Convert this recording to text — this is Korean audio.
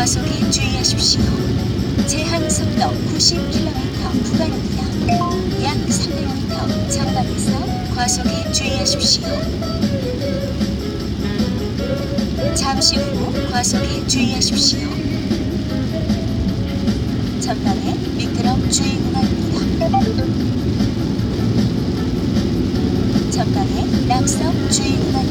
과속에 주의하십시오. 제한 속도 90km 구간입니다. 약 300m 전방에서 과속에 주의하십시오. 잠시 후 과속에 주의하십시오. 전방에 미끄럼 주의 구간입니다. 전방에 낙석 주의 구간입니다.